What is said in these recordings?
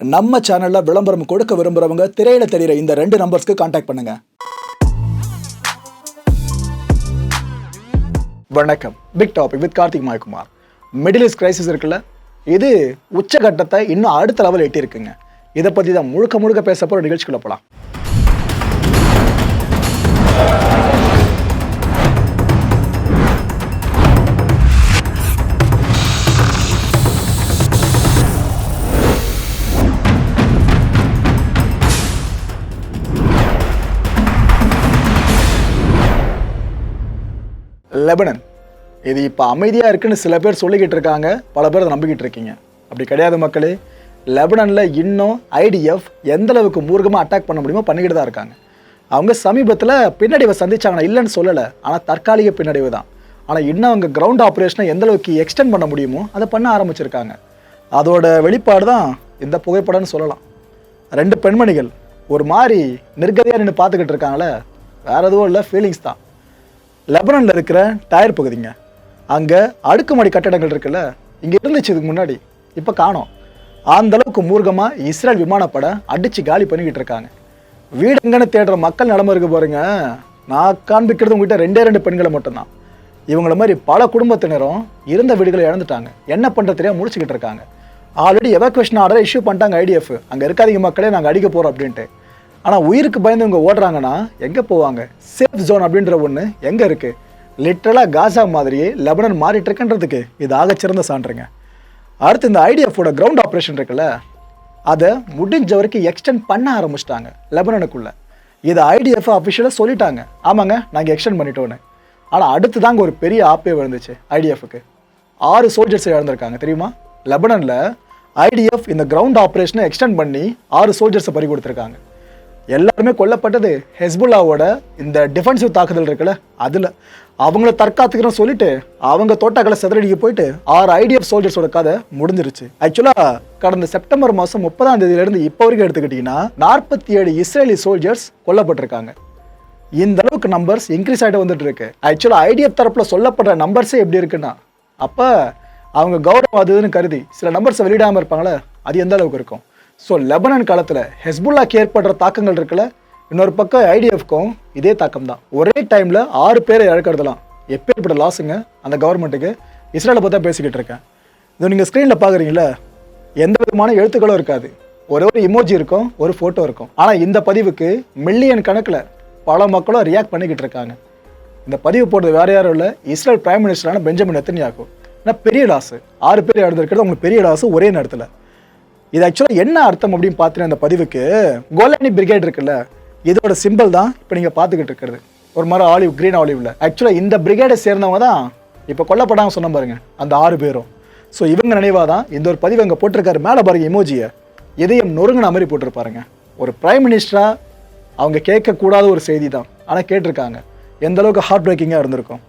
நம்ம சேனலில் விளம்பரம் கொடுக்க விரும்புறவங்க திரையில தெரிகிற இந்த ரெண்டு நம்பர்ஸ்க்கு காண்டாக்ட் பண்ணுங்க. வணக்கம். Big topic with Karthik Mayakumar. Middle east crisis இருக்குல்ல இது உச்சகட்டத்தை இன்னும் அடுத்த லெவல் எட்டி இருக்குங்க இதை பற்றி தான் முழுக்க முழுக்க பேச போகிற நிகழ்ச்சிக்குள்ள போகலாம் லெபனன். இது இப்போ அமைதியாக இருக்குன்னு சில பேர் சொல்லிக்கிட்டு இருக்காங்க. பல பேர் அதை நம்பிக்கிட்டு இருக்கீங்க. அப்படி கிடையாது மக்களே. லெபனனில் இன்னும் ஐடிஎஃப் எந்த அளவுக்கு மூர்க்கமாக அட்டாக் பண்ண முடியுமோ பண்ணிக்கிட்டு தான் இருக்காங்க. அவங்க சமீபத்தில் பின்னடைவை சந்திச்சாங்கன்னா இல்லைன்னு சொல்லலை. ஆனால் தற்காலிக பின்னடைவு தான். ஆனால் இன்னும் அவங்க கிரவுண்ட் ஆப்ரேஷனை எந்த அளவுக்கு எக்ஸ்டெண்ட் பண்ண முடியுமோ அதை பண்ண ஆரம்பிச்சிருக்காங்க. அதோட வெளிப்பாடு தான் இந்த புகைப்படம்னு சொல்லலாம். ரெண்டு பெண்மணிகள் ஒரு மாதிரி நிர்கதியாக நின்று பார்த்துக்கிட்டு இருக்காங்களே. வேறு எதுவும் இல்லை ஃபீலிங்ஸ் தான். லெபனானில் இருக்கிற டயர் பகுதிங்க. அங்கே அடுக்குமாடி கட்டடங்கள் இருக்குல்ல இங்கே இருந்துச்சு இதுக்கு முன்னாடி. இப்போ காணோம். அந்த அளவுக்கு மூர்க்கமாக இஸ்ரேல் விமானப்படை அடித்து காலி பண்ணிக்கிட்டு இருக்காங்க. வீடு எங்கன்னு தேடுற மக்கள் நிலம இருக்கு பாருங்க. நான் காண்பிக்கிறது உங்ககிட்ட ரெண்டே ரெண்டு பெண்களை மட்டும்தான். இவங்கள மாதிரி பல குடும்பத்தினரும் இருந்த வீடுகளை இழந்துட்டாங்க. என்ன பண்ணுறதுலையே முடிச்சுக்கிட்டு இருக்காங்க. ஆல்ரெடி எவாக்குவேஷன் ஆர்டர் இஷ்யூ பண்ணிட்டாங்க ஐடிஎஃப் அங்கே இருக்காதீங்க மக்களே நாங்கள் அடிக்க போகிறோம் அப்படின்ட்டு. ஆனால் உயிருக்கு பயந்து இவங்க ஓடுறாங்கன்னா எங்கே போவாங்க? சேஃப் ஜோன் அப்படின்ற ஒன்று எங்கே இருக்குது லிட்ரலாக காசா மாதிரியே லெபனன் மாறிட்டு இருக்குன்றதுக்கு இது ஆகச்சிறந்த சான்றுங்க. அடுத்து இந்த ஐடிஎஃபோட கிரவுண்ட் ஆப்ரேஷன் இருக்குல்ல அதை முடிஞ்ச வரைக்கும் எக்ஸ்டெண்ட் பண்ண ஆரம்பிச்சிட்டாங்க லெபனனுக்குள்ள. இதை ஐடிஎஃப் அஃபிஷியலாக சொல்லிட்டாங்க. ஆமாங்க நாங்கள் எக்ஸ்டெண்ட் பண்ணிட்டோன்னு ஆனால் அடுத்து தாங்க ஒரு பெரிய ஆப்பே விழுந்துச்சு ஐடிஎஃப்க்கு. ஆறு சோல்ஜர்ஸ் இழந்திருக்காங்க தெரியுமா? லெபனனில் ஐடிஎஃப் இந்த கிரவுண்ட் ஆப்ரேஷனை எக்ஸ்டெண்ட் பண்ணி ஆறு சோல்ஜர்ஸை பறி கொடுத்துருக்காங்க. எல்லாருமே கொல்லப்பட்டது ஹெஸ்புல்லாவோட இந்த டிஃபென்சிவ் தாக்குதல் இருக்குல்ல அதில். அவங்கள தற்காத்துக்கிறோம் சொல்லிட்டு அவங்க தோட்டாக்களை செதறடிக்க போயிட்டு ஆறு ஐடிஎஃப் சோல்ஜர்ஸோட கதை முடிஞ்சிருச்சு. ஆக்சுவலாக கடந்த செப்டம்பர் மாதம் முப்பதாம் தேதியிலேருந்து இப்போ வரைக்கும் எடுத்துக்கிட்டிங்கன்னா நாற்பத்தி ஏழு இஸ்ரேலி சோல்ஜர்ஸ் கொல்லப்பட்டிருக்காங்க. இந்த அளவுக்கு நம்பர்ஸ் இன்க்ரீஸ் ஆகிட்டு வந்துட்டு இருக்கு ஆக்சுவலாக ஐடிஎஃப் தரப்பில் சொல்லப்படுற நம்பர்ஸே எப்படி இருக்குன்னா அப்போ அவங்க கௌரவம் அதுன்னு கருதி சில நம்பர்ஸை வெளியிடாமல் இருப்பாங்களே அது எந்த அளவுக்கு இருக்கும்? ஸோ லெபனன் காலத்தில் ஹெஸ்புல்லாக்கு ஏற்படுற தாக்கங்கள் இருக்குல்ல இன்னொரு பக்கம் ஐடிஎஃப்க்கும் இதே தாக்கம் தான் ஒரே டைமில் ஆறு பேரை இழக்கிறதுலாம் எப்பேற்பட்ட லாஸுங்க அந்த கவர்மெண்ட்டுக்கு இஸ்ரேலை பற்றி பேசிக்கிட்டு இருக்கேன். இது நீங்கள் ஸ்க்ரீனில் பார்க்குறீங்களா எந்த விதமான எழுத்துக்களும் இருக்காது. ஒரே ஒரு இமோஜி இருக்கும் ஒரு ஃபோட்டோ இருக்கும். ஆனால் இந்த பதிவுக்கு மில்லியன் கணக்கில் பல மக்களும் ரியாக்ட் பண்ணிக்கிட்டு இருக்காங்க. இந்த பதிவு போடுறது வேறு யாரும் இல்லை. இஸ்ரேல் பிரைம் மினிஸ்டரான பெஞ்சமின் நெத்தன்யாகு. ஏன்னா பெரிய லாஸு ஆறு பேர் இழந்திருக்கிறது உங்களுக்கு பெரிய லாஸு ஒரே நேரத்தில். இது ஆக்சுவலாக என்ன அர்த்தம் அப்படின்னு பார்த்தீங்கன்னா அந்த பதிவுக்கு கோலானி பிரிகேட் இருக்குல்ல இதோட சிம்பிள் தான் இப்போ நீங்கள் பார்த்துக்கிட்டு இருக்கிறது. ஒரு மரம் ஆலிவ் க்ரீன் ஆலிவ்ல ஆக்சுவலாக இந்த பிரிகேடை சேர்ந்தவங்க தான் இப்போ கொல்லப்படாமல் சொன்ன பாருங்க அந்த ஆறு பேரும். ஸோ இவங்க நினைவாக தான் இந்த ஒரு பதிவு அங்கே போட்டிருக்காரு. மேலே பாருங்க இமோஜியை இதயம் நொறுங்கின மாதிரி போட்டிருப்பாருங்க ஒரு ப்ரைம் மினிஸ்டராக அவங்க கேட்கக்கூடாத ஒரு செய்தி தான். ஆனால் கேட்டிருக்காங்க. எந்த அளவுக்கு ஹார்ட் பிரேக்கிங்காக இருந்திருக்கும்.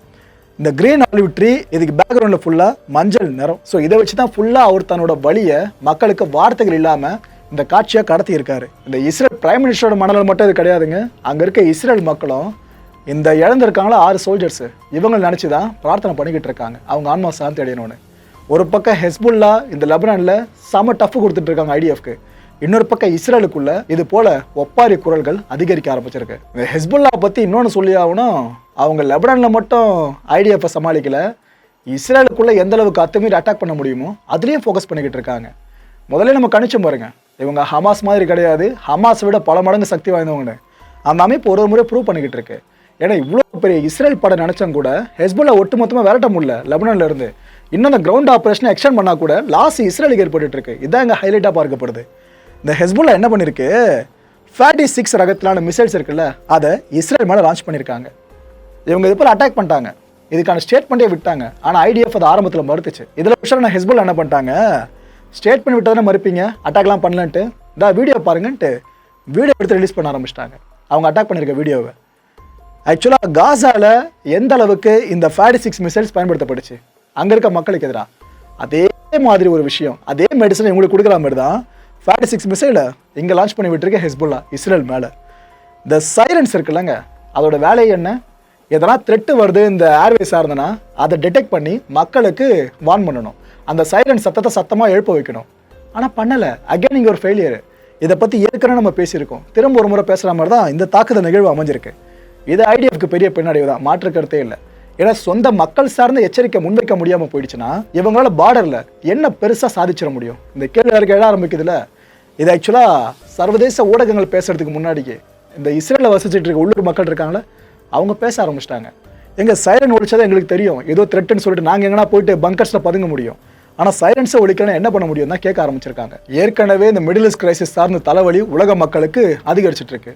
இந்த கிரீன் ஆலிவ் ட்ரீ இதுக்கு பேக்ரவுண்டில் ஃபுல்லாக மஞ்சள் நிறம். ஸோ இதை வச்சு தான் ஃபுல்லாக அவர் தன்னோட வழியை மக்களுக்கு வார்த்தைகள் இல்லாமல் இந்த காட்சியாக கடத்தி இருக்காரு இந்த இஸ்ரேல் பிரைம் மினிஸ்டரோட மனநலம் மட்டும் இது கிடையாதுங்க. அங்கே இருக்க இஸ்ரேல் மக்களும் இந்த இழந்திருக்காங்களா ஆறு சோல்ஜர்ஸு இவங்க நினச்சி தான் பிரார்த்தனை பண்ணிக்கிட்டு இருக்காங்க. அவங்க ஆன்மா சாந்தி அடையணும்னு. ஒரு பக்கம் ஹெஸ்புல்லா இந்த லெபனானில் செம டஃப் கொடுத்துட்டு இருக்காங்க ஐடிஎஃப்க்கு இன்னொரு பக்கம் இஸ்ரேலுக்குள்ள இது போல ஒப்பாரி குரல்கள் அதிகரிக்க ஆரம்பிச்சிருக்கு. இந்த ஹெஸ்புல்லா பற்றி இன்னொன்று சொல்லி ஆகணும். அவங்க லெபனான்ல மட்டும் ஐடிஎஃப்பை சமாளிக்கல. இஸ்ரேலுக்குள்ள எந்த அளவுக்கு அத்துமீறி அட்டாக் பண்ண முடியுமோ அதுலேயும் ஃபோக்கஸ் பண்ணிக்கிட்டு இருக்காங்க. முதல்ல நம்ம கணிச்சோம் பாருங்க. இவங்க ஹமாஸ் மாதிரி கிடையாது. ஹமாஸ் விட பல மடங்கு சக்தி வாய்ந்தவங்க. அந்த அமைப்பு ஒரு ஒரு முறை ப்ரூவ் பண்ணிக்கிட்டு இருக்கு. ஏன்னா இவ்வளோ பெரிய இஸ்ரேல் படம் நினச்சா கூட ஹெஸ்புல்லா ஒட்டுமொத்தமாக விரட்ட முடியல லெபனான்ல இருந்து. இன்னும் அந்த கிரவுண்ட் ஆப்ரேஷனை எக்ஸ்டெண்ட் பண்ணால் கூட லாஸ் இஸ்ரேலுக்கு ஏற்பட்டு இருக்கு. இதான் இங்கே ஹைலைட்டாக பார்க்கப்படுது. இந்த ஹெஸ்புல்லா என்ன பண்ணியிருக்கு ஃபேட்டி சிக்ஸ் ரகத்திலான மிசைல்ஸ் இருக்குல்ல அதை இஸ்ரேல் மேலே லான்ச் பண்ணியிருக்காங்க இவங்க இது போல் அட்டாக் பண்ணிட்டாங்க. இதுக்கான ஸ்டேட்மெண்ட்டே விட்டாங்க. ஆனால் ஐடிஎஃப் அது ஆரம்பத்தில் மறுத்துச்சு. இதில் விஷயம் ஹெஸ்புல் என்ன பண்ணிட்டாங்க? ஸ்டேட்மெண்ட் விட்டதானே மறுப்பீங்க? அட்டாக்லாம் பண்ணலன்ட்டு. இந்த வீடியோ பாருங்கன்ட்டு வீடியோ எடுத்து ரிலீஸ் பண்ண ஆரம்பிச்சிட்டாங்க. அவங்க அட்டாக் பண்ணியிருக்க வீடியோவை ஆக்சுவலாக காசாவில் எந்த அளவுக்கு இந்த ஃபேட்டி சிக்ஸ் மிசைல்ஸ் பயன்படுத்தப்பட்டுச்சு அங்கே இருக்க மக்களுக்கு எதிராக அதே மாதிரி ஒரு விஷயம். அதே மெடிசன் இவங்களுக்கு கொடுக்குற மாதிரி தான். ஃபேடி சிக்ஸ் மிசைலை இங்கே லான்ச் பண்ணி விட்டுருக்க ஹெஸ்புல்லா இஸ்ரேல் மேலே. இந்த சைலன்ஸ் இருக்குல்லங்க. அதோட வேலை என்ன? எதனா த்ரெட்டு வருது இந்த ஏர்வேஸாக இருந்தனா அதை டிடெக்ட் பண்ணி மக்களுக்கு வார்ன் பண்ணணும். அந்த சைலன்ஸ் சத்தத்தை சத்தமாக எழுப்ப வைக்கணும். ஆனால் பண்ணலை. அகைன் இங்கே ஒரு ஃபெயிலியர் இதை பற்றி ஏற்கனவே நம்ம பேசியிருக்கோம். திரும்ப ஒரு முறை பேசுகிற மாதிரி தான் இந்த தாக்குதல் நிகழ்வு அமைஞ்சிருக்கு. இது ஐடிஎஃப்க்கு பெரிய பின்னாடி தான் மாற்று கருத்தே இல்லை. ஏன்னா சொந்த மக்கள் சார்ந்த எச்சரிக்கை முன்வைக்க முடியாமல் போயிடுச்சுன்னா இவங்களால பார்டரில் என்ன பெருசாக சாதிச்சிட முடியும்? இந்த கேள்வி யாருக்கு எழ ஆரம்பிக்குதுல. இது ஆக்சுவலாக சர்வதேச ஊடகங்கள் பேசுறதுக்கு முன்னாடியே இந்த இஸ்ரேலில் வசிச்சுட்டு இருக்க உள்ளூர் மக்கள் இருக்காங்களே அவங்க பேச ஆரம்பிச்சிட்டாங்க. எங்க சைரன் ஒழிச்சதை எங்களுக்கு தெரியும். ஏதோ த்ரெட்டுன்னு சொல்லிட்டு நாங்கள் எங்கன்னா போயிட்டு பங்கர்ஸில் பதுங்க முடியும். ஆனால் சைலன்ஸை ஒழிக்கணும் என்ன பண்ண முடியும் தான் கேட்க ஆரம்பிச்சிருக்காங்க. ஏற்கனவே இந்த மிடில் ஈஸ்ட் கிரைசிஸ் சார்ந்த தலைவலி உலக மக்களுக்கு அதிகரிச்சிட்ருக்கு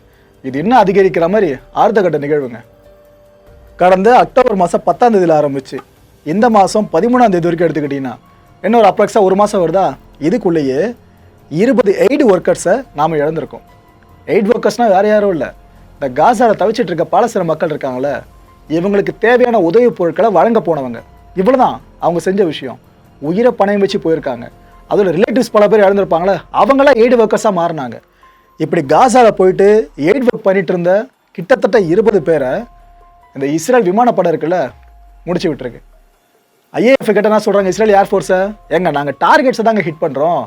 இது இன்னும் அதிகரிக்கிற மாதிரி ஆர்த்தகட்ட நிகழ்வுங்க. கடந்த அக்டோபர் மாதம் பத்தாம் தேதியில் ஆரம்பிச்சு. இந்த மாதம் பதிமூணாம் தேதி வரைக்கும் எடுத்துக்கிட்டிங்கன்னா இன்னும் ஒரு அப்ராக்ஸாக ஒரு மாதம் வருதா? இதுக்குள்ளேயே இருபது எய்டு ஒர்க்கர்ஸை நாம் இழந்திருக்கோம். எய்ட் ஒர்க்கர்ஸ்னால் வேறு யாரும் இல்லை. இந்த காசாவில் தவிச்சிட்டு இருக்க பல சில மக்கள் இருக்காங்கள இவங்களுக்கு தேவையான உதவி பொருட்களை வழங்க போனவங்க. இவ்வளவுதான் அவங்க செஞ்ச விஷயம். உயிரை பணயம் வச்சு போயிருக்காங்க. அதில் ரிலேட்டிவ்ஸ் பல பேர் இழந்திருப்பாங்களே அவங்களாம் எய்டு ஒர்க்கர்ஸாக மாறினாங்க. இப்படி காசாவில் போயிட்டு எய்ட் ஒர்க் பண்ணிட்டு இருந்த கிட்டத்தட்ட இருபது பேரை இந்த இஸ்ரேல் விமானப்படம் இருக்குல்ல முடிச்சு விட்டுருக்கு. ஐஏஎஃப் கிட்ட என்ன சொல்கிறாங்க இஸ்ரேல் ஏர்ஃபோர்ஸை எங்க நாங்கள் டார்கெட்ஸை தாங்க ஹிட் பண்ணுறோம்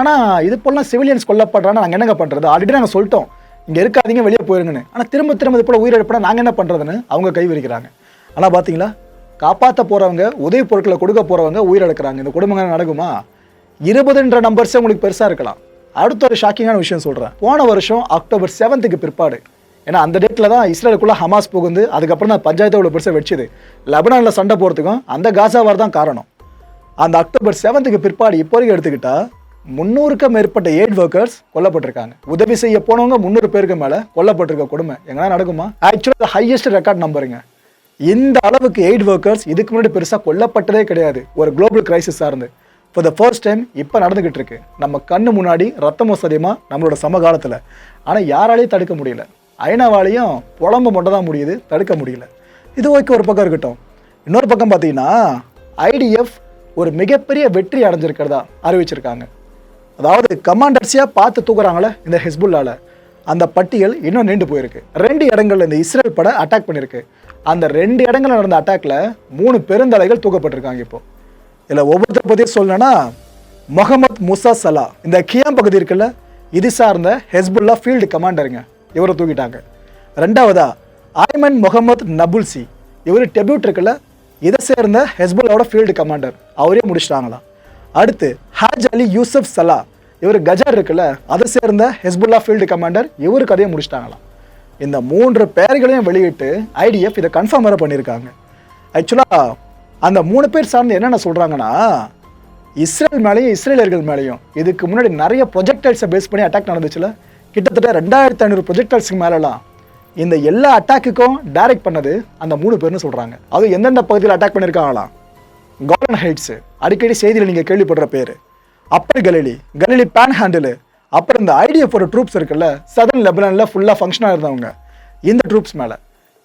ஆனால் இது போலாம் சிவிலியன்ஸ் கொல்லப்படுறான்னு நாங்கள் என்னங்க பண்ணுறது ஆல்ரெடி நாங்கள் சொல்லிட்டோம். இங்கே இருக்காதீங்க வெளியே போயிருங்கன்னு. ஆனால் திரும்ப திரும்ப இது போல் உயிரிழப்புனா நாங்கள் என்ன பண்ணுறதுன்னு அவங்க கை விரிக்கிறாங்க ஆனால் பார்த்தீங்களா காப்பாற்ற போகிறவங்க உதவி பொருட்களை கொடுக்க போகிறவங்க உயிரிழக்கிறாங்க. இந்த குடும்பங்கள் நடக்குமா? இருபதுன்ற நம்பர்ஸே உங்களுக்கு பெருசாக இருக்கலாம். அடுத்த ஒரு ஷாக்கிங்கான விஷயம் சொல்கிறேன் போன வருஷம் அக்டோபர் செவன்த்துக்கு பிற்பாடு ஏன்னா அந்த டேட்டில் தான் இஸ்ரேலுக்குள்ள ஹமாஸ் புகுந்து அதுக்கப்புறம் தான் பஞ்சாயத்தை இவ்வளோ பெருசாக வச்சுது லெபனானில் சண்டை போகிறதுக்கும் அந்த காசாவார் தான் காரணம். அந்த அக்டோபர் செவன்த்துக்கு பிற்பாடு இப்போ வரைக்கும் எடுத்துக்கிட்டால் முந்நூறுக்கும் மேற்பட்ட எய்ட் ஒர்க்கர்ஸ் கொல்லப்பட்டிருக்காங்க. உதவி செய்ய போனவங்க முந்நூறு பேருக்கு மேலே கொல்லப்பட்டிருக்க கொடுமை. எங்கன்னா நடக்குமா? ஆக்சுவலாக ஹையஸ்ட் ரெக்கார்ட் நம்பருங்க இந்த அளவுக்கு எய்ட் ஒர்க்கர்ஸ் இதுக்கு முன்னாடி பெருசாக கொல்லப்பட்டதே கிடையாது. ஒரு குளோபல் கிரைசிஸ் இருந்து ஃபார் த ஃபர்ஸ்ட் டைம் இப்போ நடந்துகிட்டு இருக்கு. நம்ம கண்ணு முன்னாடி ரத்தமோ சதியமாக நம்மளோட சமகாலத்தில். ஆனால் யாராலையும் தடுக்க முடியல. ஐநாவாலையும் புலம்ப மட்டும் தான் முடியுது தடுக்க முடியல. இது ஓகே ஒரு பக்கம் இருக்கட்டும். இன்னொரு பக்கம் பார்த்தீங்கன்னா ஐடிஎஃப் ஒரு மிகப்பெரிய வெற்றி அடைஞ்சிருக்கிறதா அறிவிச்சிருக்காங்க. அதாவது கமாண்டர்ஸியாக பார்த்து தூக்குறாங்களே இந்த ஹெஸ்புல்லால. அந்த பட்டியல் இன்னும் நீண்டு போயிருக்கு. ரெண்டு இடங்கள்ல இந்த இஸ்ரேல் படம் அட்டாக் பண்ணியிருக்கு. அந்த ரெண்டு இடங்கள்ல நடந்த அட்டாக்ல மூணு பெருந்தலைகள் தூக்கப்பட்டிருக்காங்க இப்போ. இதில் ஒவ்வொருத்தர் பற்றியும் சொல்லணும்னா முகமது முசா சலா. இந்த கியாம் பகுதி இருக்குல்ல இது சார்ந்த ஹெஸ்புல்லா ஃபீல்டு கமாண்டருங்க இவரை தூக்கிட்டாங்க. ரெண்டாவதா ஆய்மன் முகமது நபுல்சி. இவர் டெபியூட் இருக்குல்ல இதை சேர்ந்த ஹெஸ்புல்லாவோட ஃபீல்டு கமாண்டர் அவரே முடிச்சிட்டாங்களாம் அடுத்து ஹாஜ் அலி யூசப் சலா. இவர் கஜார் இருக்குல்ல அதை சேர்ந்த ஹெஸ்புல்லா ஃபீல்டு கமாண்டர் இவருக்கு அதையும் முடிச்சிட்டாங்களாம். இந்த மூன்று பெயர்களையும் வெளியிட்டு ஐடிஎஃப் இதை கன்ஃபார்ம் வர பண்ணியிருக்காங்க. ஆக்சுவலாக அந்த மூணு பேர் சார்ந்து என்னென்ன சொல்கிறாங்கன்னா இஸ்ரேல் மேலேயும் இஸ்ரேலியர்கள் மேலேயும் இதுக்கு முன்னாடி நிறைய ப்ரொஜெக்டைல்ஸை பேஸ் பண்ணி அட்டாக் நடந்துச்சுல கிட்டத்தட்ட ரெண்டாயிரத்தி ஐநூறு ப்ரொஜெக்டர்ஸ்க்கு மேலெலாம் இந்த எல்லா அட்டாக்குக்கும் டைரக்ட் பண்ணது அந்த மூணு பேர்னு சொல்கிறாங்க அது எந்தெந்த பகுதியில் அட்டாக் பண்ணியிருக்காங்களாம் கோல்டன் ஹைட்ஸு அடிக்கடி செய்தியில் நீங்கள் கேள்விப்படுற பேர். Appar Galilee Galilee panhandle அப்புறம் இந்த ஐடிஎஃபோட ட்ரூப்ஸ் இருக்குல்ல சதன் லெபனானில் ஃபுல்லாக ஃபங்க்ஷனாக இருந்தவங்க இந்த ட்ரூப்ஸ் மேலே.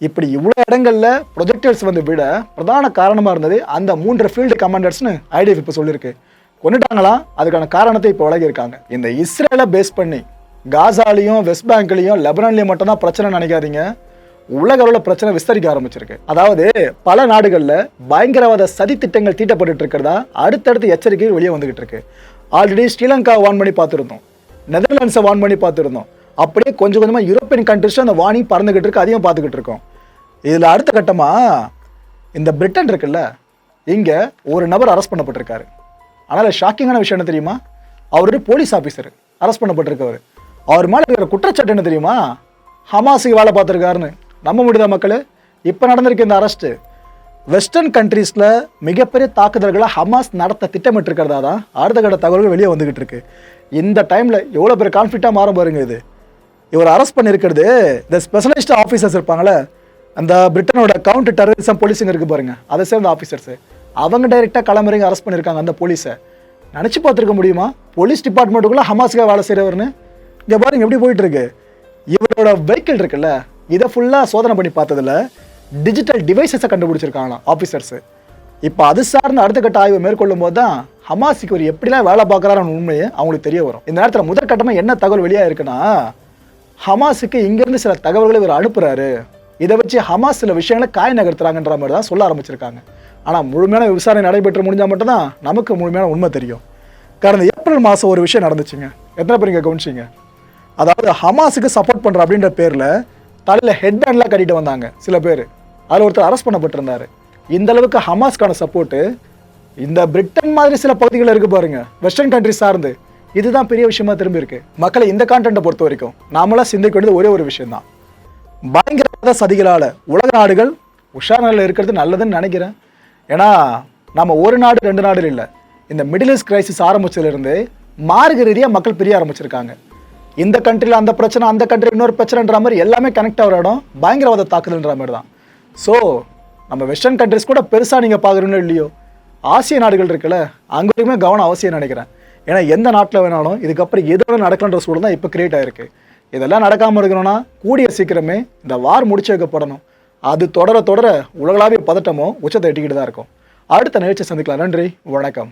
இப்படி இவ்வளோ இடங்களில் ப்ரொஜெக்டர்ஸ் வந்து விட பிரதான காரணமாக இருந்தது அந்த மூன்று ஃபீல்டு கமாண்டர்ஸ்னு ஐடிஎஃப் இப்போ சொல்லியிருக்கு. கொண்டுட்டாங்களாம் அதுக்கான காரணத்தை இப்போ வழங்கியிருக்காங்க இந்த இஸ்ரேலை பேஸ் பண்ணி காசாலையும் வெஸ்ட் பேங்க்லையும் லெபனான்லேயும் மட்டும்தான் பிரச்சனை நினைக்காதீங்க. உலக அளவில் பிரச்சனை விஸ்தரிக்க ஆரம்பிச்சிருக்கு. அதாவது பல நாடுகளில் பயங்கரவாத சதி திட்டங்கள் தீட்டப்பட்டு இருக்கிறதா அடுத்தடுத்து எச்சரிக்கைகள் வெளியே வந்துகிட்டு இருக்கு ஆல்ரெடி ஸ்ரீலங்கா வான் பண்ணி பார்த்துருந்தோம். நெதர்லாண்ட்ஸை வான் பண்ணி பார்த்துருந்தோம். அப்படியே கொஞ்சம் கொஞ்சமாக யூரோப்பியன் கண்ட்ரிஸும் அந்த வார்னிங் பறந்துகிட்டு இருக்கு அதையும் பார்த்துக்கிட்டு இருக்கோம் இதில் அடுத்த கட்டமாக இந்த பிரிட்டன் இருக்குல்ல இங்கே ஒரு நபர் அரெஸ்ட் பண்ணப்பட்டிருக்காரு. ஆனால் ஷாக்கிங்கான விஷயம் என்ன தெரியுமா? அவர் போலீஸ் ஆஃபீஸர் அரெஸ்ட் பண்ணப்பட்டிருக்கவர். அவர் மேலே இருக்கிற குற்றச்சாட்டு என்ன தெரியுமா? ஹமாஸுக்கு வேலை பார்த்துருக்காருன்னு. நம்ப முடியுதா மக்கள். இப்போ நடந்திருக்க இந்த அரெஸ்ட்டு வெஸ்டர்ன் கண்ட்ரீஸில் மிகப்பெரிய தாக்குதல்களை ஹமாஸ் நடத்த திட்டமிட்டிருக்கிறதா தான் அடுத்த கட்ட தகவல்கள் வெளியே வந்துக்கிட்டு இருக்கு இந்த டைமில் எவ்வளோ பேர் கான்ஃபிளிக்டாக மாறும் பாருங்க இது. இவர் அரெஸ்ட் பண்ணியிருக்கிறது இந்த ஸ்பெஷலிஸ்ட் ஆஃபீஸர்ஸ் இருப்பாங்களே அந்த பிரிட்டனோட கவுண்டர் டெரரிசம் போலீஸுங்க இருக்கு பாருங்க. அதை சேர்ந்த ஆஃபீஸர்ஸ் அவங்க டைரெக்டாக கிளம்புறீங்க அரெஸ்ட் பண்ணியிருக்காங்க அந்த போலீஸை நினச்சி பார்த்துருக்க முடியுமா? போலீஸ் டிபார்ட்மெண்ட்டுக்குள்ளே ஹமாஸுக்காக வேலை செய்கிறவர்னு இங்கே பாருங்க எப்படி போயிட்டுருக்கு. இவரோட வெஹிக்கிள் இருக்குல்ல இதை ஃபுல்லாக சோதனை பண்ணி பார்த்ததுல டிஜிட்டல் டிவைசஸை கண்டுபிடிச்சிருக்காங்களாம் ஆஃபீஸர்ஸு இப்போ அது சார்ந்த அடுத்த கட்ட ஆய்வு மேற்கொள்ளும் போது தான் ஹமாசிக்கு ஒரு எப்படிலாம் வேலை பார்க்குறாரு உண்மையை அவங்களுக்கு தெரிய வரும். இந்த நேரத்தில் முதற்கட்டமாக என்ன தகவல் வெளியாக இருக்குன்னா ஹமாஸுக்கு இங்கேருந்து சில தகவல்களை இவர் அனுப்புகிறாரு இதை வச்சு ஹமாஸ் சில விஷயங்களை காய் நகர்த்துறாங்கன்ற மாதிரி தான் சொல்ல ஆரம்பிச்சிருக்காங்க. ஆனால் முழுமையான விசாரணை நடைபெற்று முடிஞ்சால் மட்டும்தான் நமக்கு முழுமையான உண்மை தெரியும். கடந்த ஏப்ரல் மாதம் ஒரு விஷயம் நடந்துச்சுங்க. எத்தனை பேர் இங்கே கவனிச்சிங்க? அதாவது ஹமாஸுக்கு சப்போர்ட் பண்ணுற அப்படின்ற பேரில் தலையில் ஹெட் கட்டிட்டு வந்தாங்க சில பேர். அதில் ஒருத்தர் அரெஸ்ட் பண்ணப்பட்டிருந்தாரு. இந்த அளவுக்கு ஹமாஸ்க்கான சப்போர்ட்டு இந்த பிரிட்டன் மாதிரி சில பகுதிகளில் இருக்கு பாருங்க வெஸ்டர்ன் கண்ட்ரி சார்ந்து. இதுதான் பெரிய விஷயமா திரும்பி இருக்கு. மக்களை இந்த கான்டென்ட்டை பொறுத்த வரைக்கும் நாமளா சிந்திக்க வேண்டியது ஒரே ஒரு விஷயம் தான் பயங்கரவாத சதிகளால் உலக நாடுகள் உஷார் நிலையில் இருக்கிறது நல்லதுன்னு நினைக்கிறேன். ஏன்னா நம்ம ஒரு நாடு ரெண்டு நாடு இல்லை. இந்த மிடில் ஈஸ்ட் கிரைசிஸ் ஆரம்பிச்சதுலேருந்து மார்க ரீதியாக மக்கள் பிரிய ஆரம்பிச்சிருக்காங்க. இந்த கண்ட்ரியில் அந்த பிரச்சனை அந்த கண்ட்ரி இன்னொரு பிரச்சனைன்ற மாதிரி எல்லாமே கனெக்ட் ஆகிற இடம் பயங்கரவாத தாக்குதல்ன்ற மாதிரி தான். ஸோ நம்ம வெஸ்டர்ன் கண்ட்ரிஸ் கூட பெருசாக நீங்கள் பார்க்குறீங்களோ இல்லையோ ஆசிய நாடுகள் இருக்குல்ல அங்கே வரைக்குமே கவனம் அவசியம் நினைக்கிறேன். ஏன்னா எந்த நாட்டில் வேணாலும் இதுக்கப்புறம் எதோட நடக்கன்ற சூழல் தான் இப்போ கிரியேட் ஆகிருக்கு இதெல்லாம் நடக்காமல் இருக்கணும்னா கூடிய சீக்கிரமே இந்த வார் முடிச்சு வைக்கப்படணும் அது தொடர தொடர உலகளாவிய பதட்டமும் உச்சத்தை எட்டிக்கிட்டு தான் இருக்கும். அடுத்த நிகழ்ச்சி சந்திக்கலாம். நன்றி வணக்கம்.